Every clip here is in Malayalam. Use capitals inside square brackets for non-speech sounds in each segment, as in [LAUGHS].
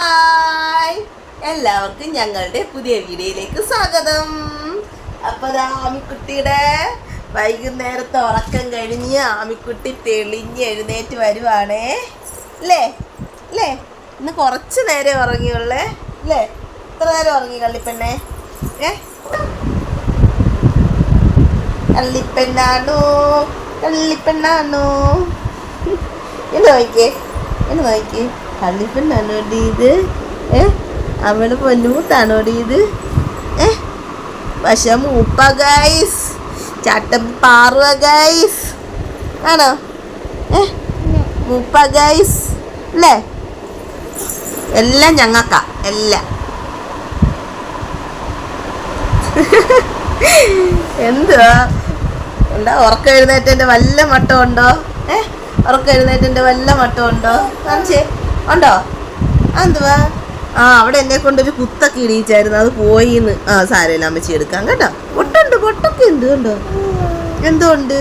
ഹായ്. എല്ലാവർക്കും ഞങ്ങളുടെ പുതിയ വീഡിയോയിലേക്ക് സ്വാഗതം. അപ്പൊ ദാ ആമിക്കുട്ടിയുടെ വൈകുന്നേരത്തെ ഉറക്കം കഴിഞ്ഞ് ആമിക്കുട്ടി തെളിഞ്ഞ് എഴുന്നേറ്റ് വരുവാണേ. അല്ലേ അല്ലേ ഇന്ന് കുറച്ച് നേരം ഉറങ്ങിയുള്ളേ? അല്ലേ എത്ര നേരം ഉറങ്ങി കള്ളിപ്പെണ്ണേ. ഏ? കള്ളിപ്പെണ്ണാണോ? കള്ളിപ്പെണ്ണാണോ എന്ന് നോക്കിയേ എന്ന് നോക്കിയേ. കള്ളിപ്പെണ്ണാണോ ഡി ഇത്? ഏ? അവൾ പൊന്നുമുത്താണോ ഡി ഇത്? ഏ? പക്ഷെ മൂപ്പ ഗൈസ് ചട്ടം ഗൈസ് ആണോ? ഏ? മൂപ്പ ഗൈസ് അല്ലേ? എല്ലാം ഞങ്ങൾക്കാ എല്ലാം. [LAUGHS] എന്തുവാ? എന്താ ഉറക്കം എഴുന്നേറ്റന്റെ വല്ല മട്ടം ഉണ്ടോ? ഏ? ഉറക്കം എഴുന്നേറ്റന്റെ വല്ല മട്ടം ഉണ്ടോ? കാണിച്ചേ. ഉണ്ടോ? എന്തുവാ? ആ അവിടെ എന്നെ കൊണ്ടൊരു കുത്തൊക്കെ ഇടിയിച്ചായിരുന്നു. അത് പോയിന്ന്. ആ സാരമില്ല അമ്മച്ചി എടുക്കാം കേട്ടോ. പൊട്ടുണ്ട് പൊട്ടൊക്കെ ഉണ്ട് കണ്ടോ? എന്തോ ഉണ്ട്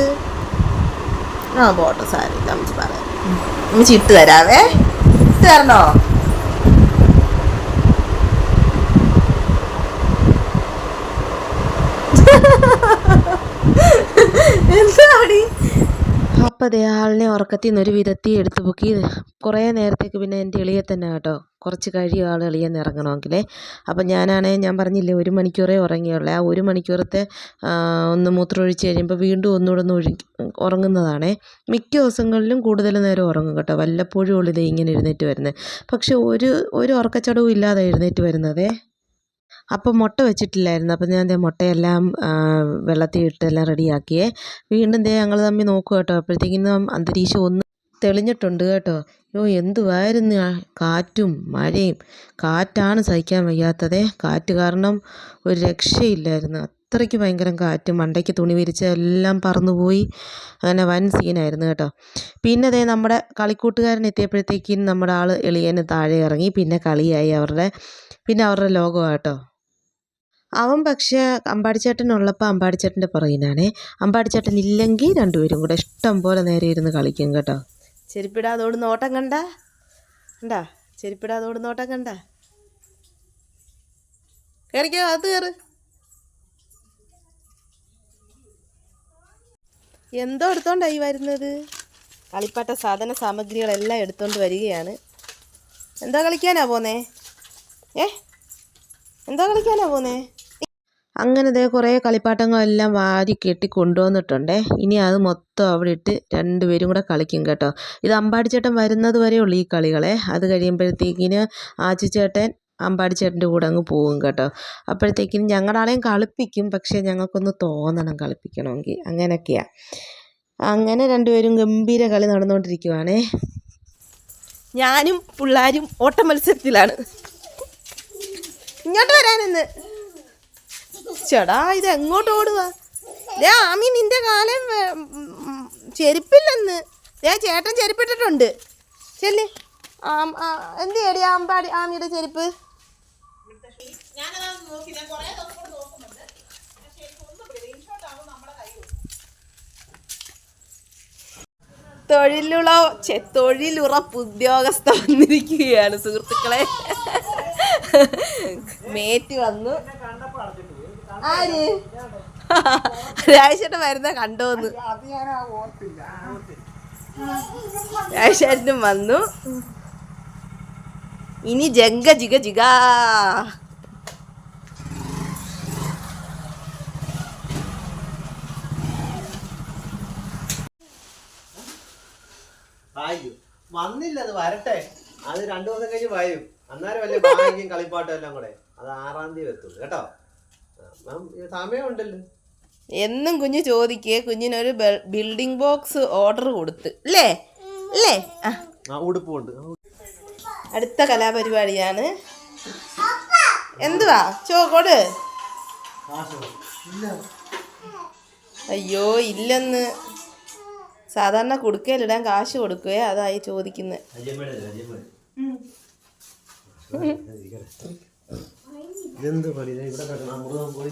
ആ പോട്ടെ സാരമില്ല അമ്മച്ചി പറയാം. അമ്മച്ചി ഇട്ട് തരാവേ. ഇട്ട് തരണോ? അപ്പം അതേ ആളിനെ ഉറക്കത്തിൽ ഒരു വിധത്തി എടുത്ത് പൊക്കി കുറേ നേരത്തേക്ക് പിന്നെ എന്റെ എളിയെ തന്നെ കേട്ടോ. കുറച്ച് കഴിയും ആൾ എളിയെന്ന് ഇറങ്ങണമെങ്കിലേ. അപ്പം ഞാനാണെങ്കിൽ ഞാൻ പറഞ്ഞില്ലേ ഒരു മണിക്കൂറേ ഉറങ്ങിയുള്ളൂ. ആ ഒരു മണിക്കൂറത്തെ ഒന്ന് മൂത്രമൊഴിച്ച് കഴിയുമ്പോൾ വീണ്ടും ഒന്നുകൂടെ ഒന്ന് ഒഴി ഉറങ്ങുന്നതാണേ. മിക്ക ദിവസങ്ങളിലും കൂടുതൽ നേരം ഉറങ്ങും കേട്ടോ. വല്ലപ്പോഴും ഉള്ളിത് ഇങ്ങനെ എഴുന്നേറ്റ് വരുന്നത്. പക്ഷേ ഒരു ഒരു ഉറക്കച്ചടവും ഇല്ലാതെ എഴുന്നേറ്റ് വരുന്നതേ. അപ്പം മുട്ട വെച്ചിട്ടില്ലായിരുന്നു. അപ്പം ഞാൻ ദേ മുട്ടയെല്ലാം വെള്ളത്തിൽ ഇട്ട് എല്ലാം റെഡിയാക്കിയേ. വീണ്ടും ദേ ഞങ്ങൾ തമ്മിൽ നോക്കുക കേട്ടോ. അപ്പോഴത്തേക്കിനും അന്തരീക്ഷം ഒന്ന് തെളിഞ്ഞിട്ടുണ്ട് കേട്ടോ. അയ്യോ എന്തുവായിരുന്നു കാറ്റും മഴയും? കാറ്റാണ് സഹിക്കാൻ വയ്യാത്തതേ. കാറ്റ് കാരണം ഒരു രക്ഷയില്ലായിരുന്നു. അത്രയ്ക്ക് ഭയങ്കര കാറ്റ്. മണ്ടയ്ക്ക് തുണി വിരിച്ച് എല്ലാം പറന്നുപോയി. അങ്ങനെ വൻ സീനായിരുന്നു കേട്ടോ. പിന്നെ അതേ നമ്മുടെ കളിക്കൂട്ടുകാരൻ എത്തിയപ്പോഴത്തേക്കും നമ്മുടെ ആൾ എളിയന് താഴെ ഇറങ്ങി. പിന്നെ കളിയായി അവരുടെ പിന്നെ അവരുടെ ലോകമാണ് കേട്ടോ. അവൻ പക്ഷേ അമ്പാടിച്ചേട്ടനുള്ളപ്പോൾ അമ്പാടിച്ചേട്ടന്റെ പുറകിനാണേ അമ്പാടിച്ചേട്ടൻ ഇല്ലെങ്കിൽ രണ്ടുപേരും കൂടെ ഇഷ്ടം പോലെ നേരെ ഇരുന്ന് കളിക്കും കേട്ടോ. ചെരുപ്പിടാതോട് നോട്ടം കണ്ട? കണ്ടാ? ചെരുപ്പിടാതോട് നോട്ടം കണ്ട? കയറിക്കോ അത് കയറ് എന്തോ എടുത്തോണ്ടായി വരുന്നത്? കളിപ്പാട്ട സാധന സാമഗ്രികളെല്ലാം എടുത്തോണ്ട് വരികയാണ്. എന്താ കളിക്കാനാ പോന്നേ? ഏ? എന്താ കളിക്കാനാ പോന്നേ? അങ്ങനെ ദേ കുറേ കളിപ്പാട്ടങ്ങളെല്ലാം വാരി കെട്ടി കൊണ്ടുവന്നിട്ടുണ്ടേ. ഇനി അത് മൊത്തം അവിടെ ഇട്ട് രണ്ടുപേരും കൂടെ കളിക്കും കേട്ടോ. ഇത് അമ്പാടിച്ചേട്ടൻ വരുന്നത് വരെ ഉള്ളൂ ഈ കളികളെ. അത് കഴിയുമ്പോഴത്തേക്കിന് ആച്ചിച്ചേട്ടൻ അമ്പാടിച്ചേട്ടന്റെ കൂടെ അങ്ങ് പോകും കേട്ടോ. അപ്പോഴത്തേക്കിനും ഞങ്ങളുടെ ആളെയും കളിപ്പിക്കും പക്ഷേ ഞങ്ങൾക്കൊന്ന് തോന്നണം കളിപ്പിക്കണമെങ്കിൽ. അങ്ങനെയൊക്കെയാണ് അങ്ങനെ രണ്ടുപേരും ഗംഭീര കളി നടന്നുകൊണ്ടിരിക്കുവാണേ. ഞാനും പിള്ളാരും ഓട്ട മത്സരത്തിലാണ്. ഇങ്ങോട്ട് വരാനെന്ന് ചേടാ ഇത് എങ്ങോട്ട് ഓടുക ദേ ആമി നിന്റെ കാലം ചെരുപ്പില്ലെന്ന്. ദേ ചേട്ടൻ ചെരുപ്പിട്ടിട്ടുണ്ട്. ചെല്ലി. എന്ത് ചെയ്യടി ആമ്പാടി ആമിയുടെ ചെരുപ്പ്? തൊഴിലുള്ള തൊഴിലുറപ്പ് ഉദ്യോഗസ്ഥ വന്നിരിക്കുകയാണ് സുഹൃത്തുക്കളെ. [LAUGHS] മേറ്റ് വന്നു. ആര്? [LAUGHS] വരുന്ന കണ്ടോന്ന്. രാജേട്ടനും വന്നു. ഇനി ജങ്ക ജിഗ ജിഗ. വന്നില്ലത് വന്നില്ല അത് വരട്ടെ. അത് രണ്ടു ദിവസം കഴിഞ്ഞ് വരും അന്നേരം വലിയ ഭാഗ്യം കളിപ്പാട്ടും എല്ലാം കൂടെ. അത് ആറാം തീയതി എത്തുള്ളൂ കേട്ടോ? സമയമുണ്ടല്ലോ എന്നും കുഞ്ഞു ചോദിക്കേ കുഞ്ഞിനൊരു ബിൽഡിംഗ് ബോക്സ് ഓർഡർ കൊടുത്ത്. അല്ലേ അല്ലേ ഉടുപ്പുണ്ട് അടുത്ത കലാപരിപാടിയാണ്. എന്തുവാ? ചോ കൊട്. അയ്യോ ഇല്ലെന്ന്. സാധാരണ കൊടുക്കലിടാൻ കാശ് കൊടുക്കുകയെ അതായി ചോദിക്കുന്നത് ഇതെന്ത് പണി? ഇവിടെ കിടക്കണം. അമൃതം പോയി.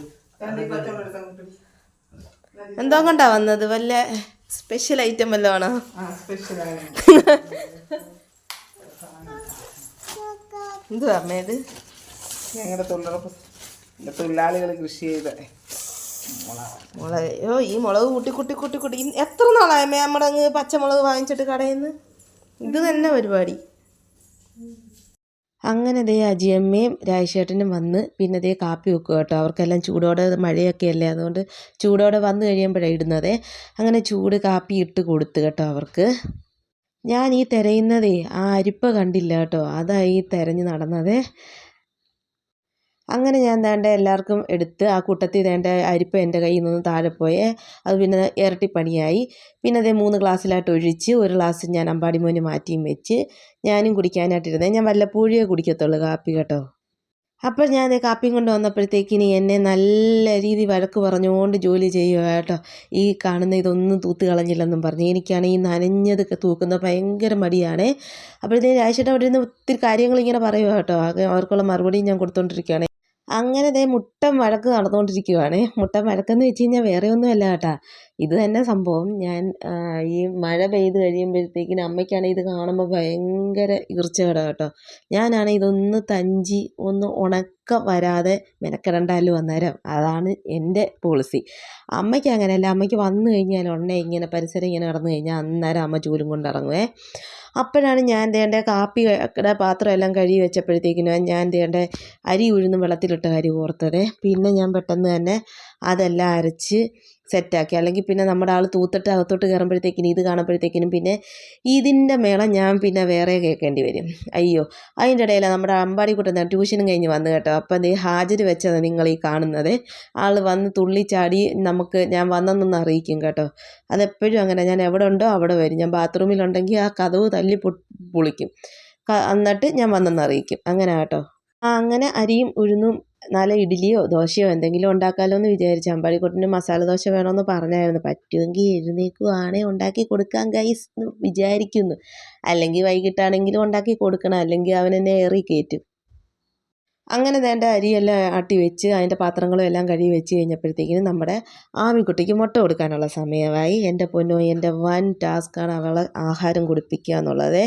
എന്തോ കൊണ്ടാ വന്നത്? വല്ല സ്പെഷ്യൽ ഐറ്റം വല്ലതും ആണോ? ആ സ്പെഷ്യലാണ് എന്തുവാ അമ്മേ ഇത്? ഞങ്ങളുടെ തൊഴിലുറപ്പ് തൊഴിലാളികൾ കൃഷി ചെയ്ത മുളക് അയ്യോ ഈ മുളക് കൂട്ടി കൂട്ടി കൂട്ടി കൂട്ടി. എത്ര നാളായ അമ്മേ നമ്മുടെ അങ്ങ് പച്ചമുളക് വാങ്ങിച്ചിട്ട് കടയിൽ നിന്ന് ഇത് തന്നെ പരിപാടി. അങ്ങനെ ദേ അജിയമ്മയും രാജേട്ടനും വന്ന് പിന്നെ ദേ കാപ്പി വെക്കുക കേട്ടോ. അവർക്കെല്ലാം ചൂടോടെ മഴയൊക്കെ അല്ലേ അതുകൊണ്ട് ചൂടോടെ വന്നു കഴിയുമ്പോഴാണ് ഇടുന്നത്. അങ്ങനെ ചൂട് കാപ്പി ഇട്ട് കൊടുത്തു കേട്ടോ അവർക്ക്. ഞാൻ ഈ തിരയുന്നതേ ആ അരിപ്പ കണ്ടില്ല കേട്ടോ. അതായി തിരഞ്ഞ് നടന്നതേ. അങ്ങനെ ഞാൻ വേണ്ട എല്ലാവർക്കും എടുത്ത് ആ കൂട്ടത്തിൽ വേണ്ട അരിപ്പ എന്റെ കയ്യിൽ നിന്ന് താഴെ പോയേ. അത് പിന്നെ ഇരട്ടിപ്പണിയായി പിന്നെ അതേ മൂന്ന് ഗ്ലാസ്സിലായിട്ട് ഒഴിച്ച് ഒരു ഗ്ലാസ് ഞാൻ അമ്പാടി മോന് മാറ്റിയും വെച്ച് ഞാനും കുടിക്കാനായിട്ടിരുന്നത് ഞാൻ വല്ലപ്പോഴേ കുടിക്കത്തുള്ളൂ കാപ്പി കേട്ടോ. അപ്പോൾ ഞാൻ കാപ്പിയും കൊണ്ട് വന്നപ്പോഴത്തേക്കിനി എന്നെ നല്ല രീതി വഴക്ക് പറഞ്ഞുകൊണ്ട് ജോലി ചെയ്യുക കേട്ടോ. ഈ കാണുന്ന ഇതൊന്നും തൂത്ത് കളഞ്ഞില്ലെന്നും പറഞ്ഞു. എനിക്കാണെങ്കിൽ ഈ നനഞ്ഞത് തൂക്കുന്നത് ഭയങ്കര മടിയാണ്. അപ്പോഴത്തേക്ക് രാജേട്ടൻ അവിടെ നിന്ന് ഒത്തിരി കാര്യങ്ങൾ ഇങ്ങനെ പറയുക കേട്ടോ. അവർക്കുള്ള മറുപടിയും ഞാൻ കൊടുത്തോണ്ടിരിക്കുകയാണ്. അങ്ങനെ ദേ മുട്ടൻ വഴക്ക് നടന്നുകൊണ്ടിരിക്കുകയാണ് മുട്ടൻ വഴക്കെന്ന് വെച്ച് കഴിഞ്ഞാൽ വേറെ ഒന്നുമല്ല കേട്ടാ. ഇത് തന്നെ സംഭവം. ഞാൻ ഈ മഴ പെയ്ത് കഴിയുമ്പോഴത്തേക്കിന് അമ്മയ്ക്കാണെങ്കിൽ ഇത് കാണുമ്പോൾ ഭയങ്കര ഈർച്ചകേടാ കേട്ടോ. ഞാനാണ് ഇതൊന്ന് തഞ്ചി ഒന്ന് ഉണക്ക വരാതെ മെനക്കെടണ്ടാലും അന്നേരം അതാണ് എന്റെ പോളിസി. അമ്മയ്ക്ക് അങ്ങനെയല്ല. അമ്മയ്ക്ക് വന്നു കഴിഞ്ഞാൽ ഉടനെ ഇങ്ങനെ പരിസരം ഇങ്ങനെ നടന്നു കഴിഞ്ഞാൽ അന്നേരം അമ്മ ചൂലും കൊണ്ട് ഇറങ്ങുവേ. അപ്പോഴാണ് ഞാൻ ദേണ്ട കാപ്പിയുടെ പാത്രം എല്ലാം കഴുകി വെച്ചപ്പോഴത്തേക്കിനും ഞാൻ തേണ്ട അരി ഉഴുന്ന് വെള്ളത്തിലിട്ട കാര്യം ഓർത്തത്. പിന്നെ ഞാൻ പെട്ടെന്ന് തന്നെ അതെല്ലാം അരച്ച് സെറ്റാക്കി. അല്ലെങ്കിൽ പിന്നെ നമ്മുടെ ആൾ തൂത്തിട്ട് അകത്തോട്ട് കയറുമ്പോഴത്തേക്കിനും ഇത് കാണുമ്പോഴത്തേക്കിനും പിന്നെ ഇതിന്റെ മേളം ഞാൻ പിന്നെ വേറെ കേൾക്കേണ്ടി വരും. അയ്യോ അതിന്റെ ഇടയിൽ നമ്മുടെ അമ്പാടി കുട്ടൻ ട്യൂഷനും കഴിഞ്ഞ് വന്നു കേട്ടോ. അപ്പം നീ ഹാജർ വെച്ചതാണ് നിങ്ങൾ ഈ കാണുന്നത്. ആൾ വന്ന് തുള്ളിച്ചാടി നമുക്ക് ഞാൻ വന്നെന്നൊന്ന് അറിയിക്കും കേട്ടോ. അതെപ്പോഴും അങ്ങനെ. ഞാൻ എവിടെ ഉണ്ടോ അവിടെ വരും. ഞാൻ ബാത്റൂമിലുണ്ടെങ്കിൽ ആ കഥവ് തല്ലി പൊളിക്കും. എന്നിട്ട് ഞാൻ വന്നെന്ന് അറിയിക്കും. അങ്ങനെ കേട്ടോ. അങ്ങനെ അരിയും ഉഴുന്നും നല്ല ഇഡ്ഡലിയോ ദോശയോ എന്തെങ്കിലും ഉണ്ടാക്കാമല്ലോ എന്ന് വിചാരിച്ചു അമ്പാടിക്കുട്ടന് മസാല ദോശ വേണമെന്ന് പറഞ്ഞായിരുന്നു. പറ്റുമെങ്കിൽ എഴുന്നേക്കുവാണേ ഉണ്ടാക്കി കൊടുക്കാൻ ഗൈസ് എന്ന് വിചാരിക്കുന്നു. അല്ലെങ്കിൽ വൈകിട്ടാണെങ്കിലും ഉണ്ടാക്കി കൊടുക്കണം അല്ലെങ്കിൽ അവൻ എന്നെ ഏറി കയറ്റും. അങ്ങനെ വേണ്ട അരിയെല്ലാം ആട്ടി വെച്ച് അതിന്റെ പാത്രങ്ങളും എല്ലാം കഴുകി വെച്ച് കഴിഞ്ഞപ്പോഴത്തേക്കിനും നമ്മുടെ ആമിക്കുട്ടിക്ക് മുട്ട കൊടുക്കാനുള്ള സമയമായി. എന്റെ പൊന്നോ എന്റെ വൻ ടാസ്ക്കാണ് അവളെ ആഹാരം കുടിപ്പിക്കുക എന്നുള്ളത്.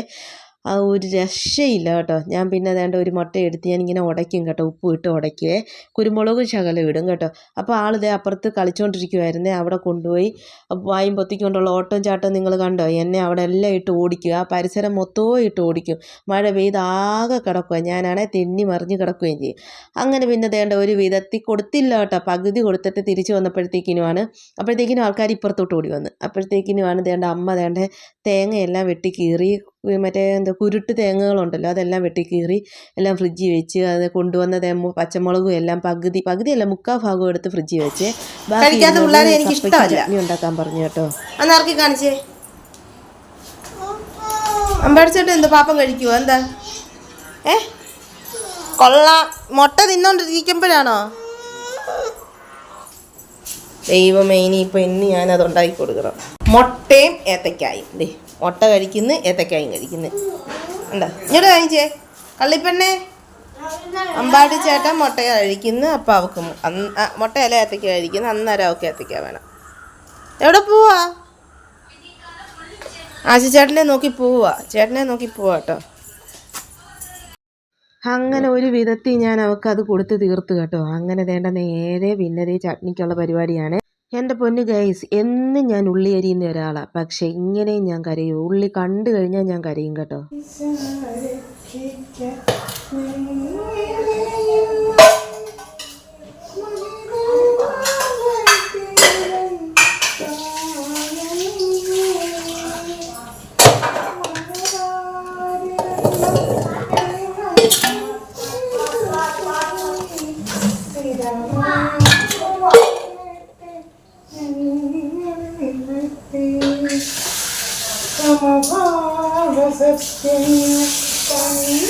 ആ ഒരു രക്ഷയില്ല കേട്ടോ. ഞാൻ പിന്നെ ദേണ്ട ഒരു മുട്ട എടുത്ത് ഞാൻ ഇങ്ങനെ ഉടയ്ക്കും കേട്ടോ. ഉപ്പ് ഇട്ട് ഉടയ്ക്കുവേ. കുരുമുളകും ശകലം ഇടും കേട്ടോ. അപ്പോൾ ആളിത് അപ്പുറത്ത് കളിച്ചുകൊണ്ടിരിക്കുമായിരുന്നേ അവിടെ കൊണ്ടുപോയി. വായും പൊത്തിക്കൊണ്ടുള്ള ഓട്ടം ചാട്ടം നിങ്ങൾ കണ്ടോ? എന്നെ അവിടെ എല്ലാം ഇട്ട് ഓടിക്കും. ആ പരിസരം മൊത്തവും ഇട്ട് ഓടിക്കും. മഴ പെയ്ത് ആകെ കിടക്കുക ഞാനാണെ തെന്നി മറിഞ്ഞ് കിടക്കുകയും ചെയ്യും. അങ്ങനെ പിന്നെ ദേണ്ട ഒരു വിധത്തിൽ കൊടുത്തില്ല കേട്ടോ. പകുതി കൊടുത്തിട്ട് തിരിച്ച് വന്നപ്പോഴത്തേക്കിനുമാണ് അപ്പോഴത്തേക്കിനും ആൾക്കാർ ഇപ്പുറത്തോട്ട് ഓടി വന്ന്. അപ്പോഴത്തേക്കിനുമാണ് ദേണ്ട അമ്മ ദേണ്ട തേങ്ങയെല്ലാം വെട്ടി കീറി മറ്റേ എന്താ കുരുട്ട് തേങ്ങകളുണ്ടല്ലോ അതെല്ലാം വെട്ടിക്കീറി എല്ലാം ഫ്രിഡ്ജിൽ വെച്ച് അത് കൊണ്ടുവന്ന തേങ്ങ പച്ചമുളകും എല്ലാം പകുതി പകുതിയല്ല മുക്കാൽ ഭാഗവും എടുത്ത് ഫ്രിഡ്ജിൽ വെച്ച് ബാക്കി. ചട്നി ഉണ്ടാക്കാൻ പറഞ്ഞു കേട്ടോ. അന്ന് ഇറക്കി കാണിച്ചേ? അമ്പടിച്ചിട്ട് എന്ത് പാപ്പം കഴിക്കുവോ? എന്താ? ഏ? കൊള്ള മുട്ട തിന്നോണ്ടിരിക്കുമ്പോഴാണോ? ദൈവമേ ഇനിയിപ്പോൾ ഇന്ന് ഞാനത് ഉണ്ടാക്കി കൊടുക്കണം. മുട്ടയും ഏത്തക്കായും ദേ. മുട്ട കഴിക്കുന്നു ഏത്തക്കായും കഴിക്കുന്നു. എന്താ ഇങ്ങോട്ട് കാണിച്ചേ കള്ളിപ്പെണ്ണേ. അമ്പാടി ചേട്ടൻ മുട്ട കഴിക്കുന്നു അപ്പം അവക്ക് മുട്ടയല്ല ഏത്തക്ക കഴിക്കുന്നു അന്നേരം അവൾക്ക് ഏത്തക്ക വേണം. എവിടെ പോവാ? ആശി ചേട്ടനെ നോക്കി പോവാ. ചേട്ടനെ നോക്കി പോവാ കേട്ടോ. അങ്ങനെ ഒരു വിധത്തിൽ ഞാൻ അവൾക്ക് അത് കൊടുത്ത് തീർത്തു കേട്ടോ. അങ്ങനെ വേണ്ട നേരെ പിന്നെ ചട്നിക്കുള്ള പരിപാടിയാണ്. എന്റെ പൊന്നു ഗൈസ് എന്നും ഞാൻ ഉള്ളി അരിയുന്ന ഒരാളാണ് പക്ഷെ ഇങ്ങനെയും ഞാൻ കരയും. ഉള്ളി കണ്ടു കഴിഞ്ഞാൽ ഞാൻ കരയും കേട്ടോ. Watch the news,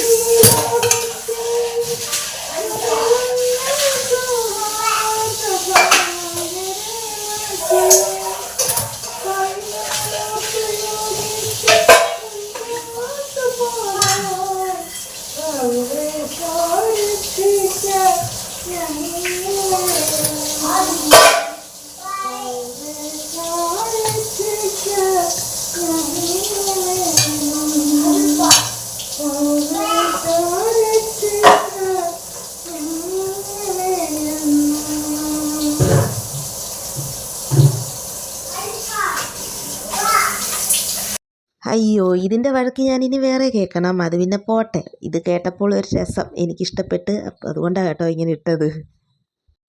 ഇതിന്റെ വഴക്ക് ഞാൻ ഇനി വേറെ കേൾക്കണം. അത് പിന്നെ പോട്ടെ. ഇത് കേട്ടപ്പോൾ ഒരു രസം എനിക്കിഷ്ടപ്പെട്ട്. അതുകൊണ്ടാണ് കേട്ടോ ഇങ്ങനെ ഇട്ടത്.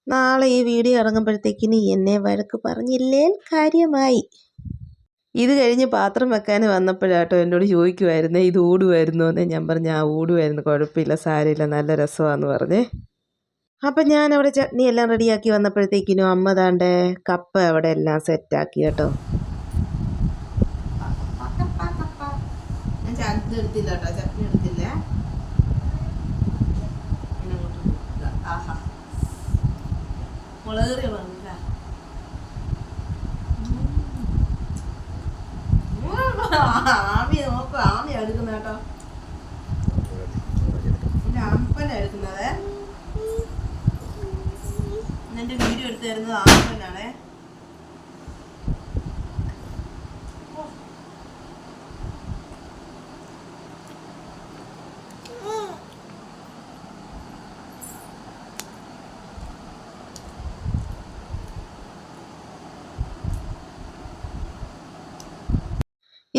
നാളെ ഈ വീഡിയോ ഇറങ്ങുമ്പോഴത്തേക്കിനി എന്നെ വഴക്ക് പറഞ്ഞില്ലേ കാര്യമായി. ഇത് കഴിഞ്ഞ് പാത്രം വെക്കാൻ വന്നപ്പോഴാട്ടോ എന്നോട് ചോദിക്കുമായിരുന്നേ ഇത് ഓടുമായിരുന്നോ എന്ന്. ഞാൻ പറഞ്ഞു ആ ഓടുമായിരുന്നു കുഴപ്പമില്ല സാരമില്ല നല്ല രസമാണെന്ന് പറഞ്ഞേ. അപ്പം ഞാൻ അവിടെ ചട്നി എല്ലാം റെഡിയാക്കി വന്നപ്പോഴത്തേക്കിനും അമ്മ താണ്ടേ കപ്പ അവിടെ എല്ലാം സെറ്റാക്കി കേട്ടോ. ചട്നി എടുത്തില്ല കേട്ടോ ചട്നി എടുത്തില്ല. പിന്നെ ആഹാ. മുളക് കറി വേണം ആമി നോക്കൂ. ആമി എടുക്കുന്ന കേട്ടോ പിന്നെ അമ്പന എടുക്കുന്നത്. എന്റെ വീഡിയോ എടുത്തു തരുന്നത് ആമ്പനാണേ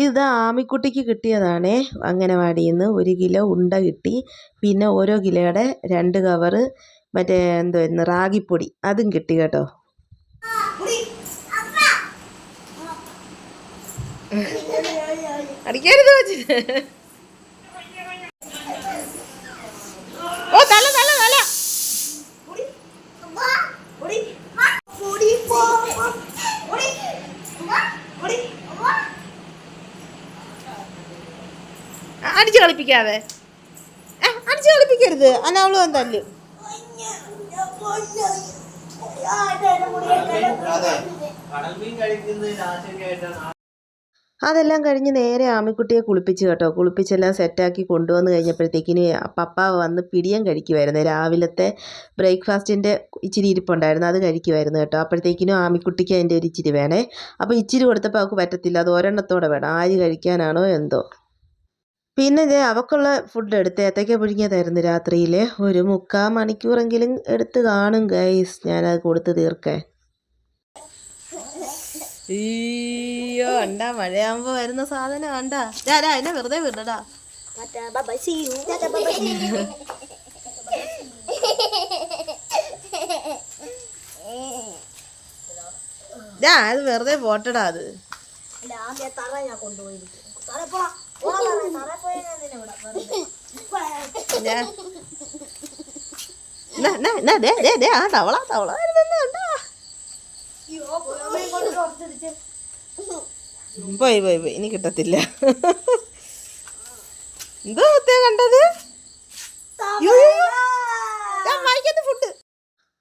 ഇത് ആമിക്കുട്ടിക്ക് കിട്ടിയതാണേ. അംഗനവാടിയിൽ നിന്ന് ഒരു കിലോ ഉണ്ട കിട്ടി. പിന്നെ ഓരോ കിലോയുടെ രണ്ട് കവറ് മറ്റേ എന്തുവായിരുന്നു റാഗിപ്പൊടി. അതും കിട്ടി കേട്ടോ. അടിക്കരുത് ഓ തല തല തല അടിച്ചു കളിപ്പിക്കാതെ. ആ, അടിച്ചു കളിപ്പിക്കരുത്. അല്ല അവൾ ആ- അതെല്ലാം കഴിഞ്ഞ് നേരെ ആമിക്കുട്ടിയെ കുളിപ്പിച്ച് കേട്ടോ. കുളിപ്പിച്ചെല്ലാം സെറ്റാക്കി കൊണ്ടുവന്ന് കഴിഞ്ഞപ്പോഴത്തേക്കിന് പപ്പ വന്ന് പിടിയം കഴിക്കുമായിരുന്നു രാവിലത്തെ ബ്രേക്ക്ഫാസ്റ്റിന്റെ ഇച്ചിരി ഇരിപ്പുണ്ടായിരുന്നു. അത് കഴിക്കുമായിരുന്നു കേട്ടോ. അപ്പോഴത്തേക്കിനും ആമിക്കുട്ടിക്ക് അതിന്റെ ഒരു ഇച്ചിരി വേണേ. അപ്പോൾ ഇച്ചിരി കൊടുത്തപ്പോൾ അവൾക്ക് പറ്റത്തില്ല. അത് ഒരെണ്ണത്തോടെ വേണം. ആര് കഴിക്കാനാണോ എന്തോ. പിന്നെ ദേ അവക്കുള്ള ഫുഡ് എടുത്ത് ഏത്തയ്ക്ക പുഴുങ്ങിയതായിരുന്നു രാത്രിയിൽ ഒരു മുക്കാൽ മണിക്കൂറെങ്കിലും എടുത്ത് കാണും ഗൈസ് ഞാനത് കൊടുത്ത് തീർക്കേ. അയ്യോ മഴയാകുമ്പോ വരുന്ന സാധനം കണ്ടാ ഡാ ഡാ എന്നെ വെറുതെ വിടടാ. ഡാ അത് വെറുതെ പോട്ടടാ അത്. ഞാൻ ദേ, തവള തവള പോയി പോയി പോയി ഇനി കിട്ടത്തില്ല എന്തോ കണ്ടത്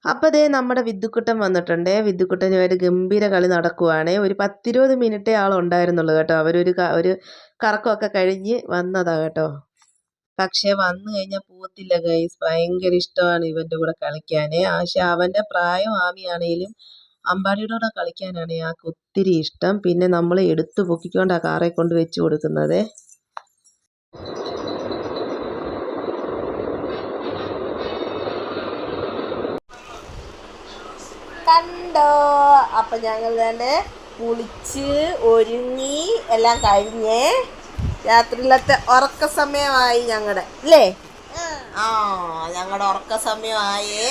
അപ്പോൾ ദേ നമ്മുടെ വിദ്യുക്കുട്ടൻ വന്നിട്ടുണ്ട്. വിദ്യുക്കുട്ടനുമായിട്ട് ഗംഭീര കളി നടക്കുവാണ്. ഒരു പത്തിരുപത് മിനിറ്റേ ആളുണ്ടായിരുന്നുള്ളൂ കേട്ടോ. അവരൊരു ഒരു കറക്കമൊക്കെ കഴിഞ്ഞ് വന്നതാ കേട്ടോ. പക്ഷേ വന്നു കഴിഞ്ഞാൽ പോത്തില്ല ഗൈസ് ഭയങ്കര ഇഷ്ടമാണ് ഇവന്റെ കൂടെ കളിക്കാൻ പക്ഷെ അവന്റെ പ്രായം ആമിയാണേലും അമ്പാടിയുടെ കൂടെ കളിക്കാനാണ് ആൾക്ക് ഒത്തിരി ഇഷ്ടം. പിന്നെ നമ്മൾ എടുത്തു പൊക്കിക്കൊണ്ട് ആ കാറെ കൊണ്ട് വെച്ച് കൊടുക്കുന്നത്. കണ്ടോ? അപ്പൊ ഞങ്ങൾ തന്നെ കുളിച്ച് ഒരുങ്ങി എല്ലാം കഴിഞ്ഞേ രാത്രിയിലത്തെ ഉറക്ക സമയമായി ഞങ്ങളുടെ അല്ലേ ആ ഞങ്ങളുടെ ഉറക്ക സമയമായേ.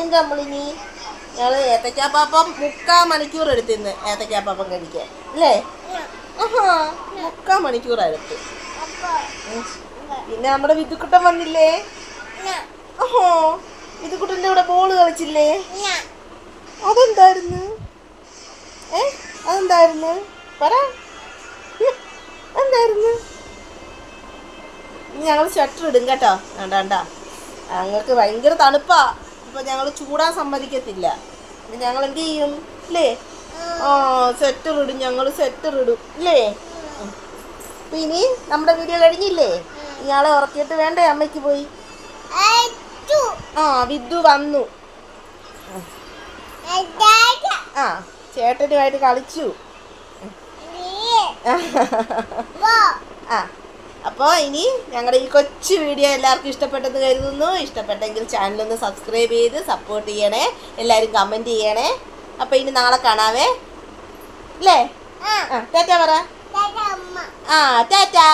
എന്താ നമ്മളിനി ഞങ്ങൾ ഏത്തക്കാപ്പാപ്പം മുക്കാൽ മണിക്കൂർ എടുത്തിന്ന് ഏത്തക്കാപ്പാപ്പം കഴിക്കാൻ അല്ലേ ആഹാ മുക്കാൽ മണിക്കൂർ എടുത്തു. പിന്നെ നമ്മുടെ വിദ്യുക്കുട്ടൻ വന്നില്ലേ? ഓഹോ വിദ്യുക്കുട്ടന്റെ കൂടെ ബോൾ കളിച്ചില്ലേ? അതെന്തായിരുന്നു? ഏ? അതെന്തായിരുന്നു? പറ. എന്തായിരുന്നു ഞങ്ങൾ ഷട്ടർ ഇടും കേട്ടോ. വേണ്ട വേണ്ട. ഞങ്ങൾക്ക് ഭയങ്കര തണുപ്പാ. അപ്പൊ ഞങ്ങൾ ചൂടാൻ സമ്മതിക്കത്തില്ല. ഞങ്ങൾ എന്ത് ചെയ്യും? അല്ലേ ആ സ്വെറ്റർ ഇടും. ഞങ്ങൾ സ്വെറ്റർ ഇടും. അല്ലേ. ഇനി നമ്മുടെ വീഡിയോ കഴിഞ്ഞില്ലേ? ഇയാളെ ഉറക്കിയിട്ട് വേണ്ടേ അമ്മയ്ക്ക് പോയി? ആ വിദ്യു വന്നു. ആ ചേട്ടനുമായിട്ട് കളിച്ചു. ആ അപ്പോൾ ഇനി ഞങ്ങളുടെ ഈ കൊച്ചു വീഡിയോ എല്ലാവർക്കും ഇഷ്ടപ്പെട്ടെന്ന് കരുതുന്നു. ഇഷ്ടപ്പെട്ടെങ്കിൽ ചാനലൊന്ന് സബ്സ്ക്രൈബ് ചെയ്ത് സപ്പോർട്ട് ചെയ്യണേ. എല്ലാവരും കമന്റ് ചെയ്യണേ. അപ്പോൾ ഇനി നാളെ കാണാവേ. അല്ലേ ആ. ടാറ്റ പറ. ആ ടാറ്റാ.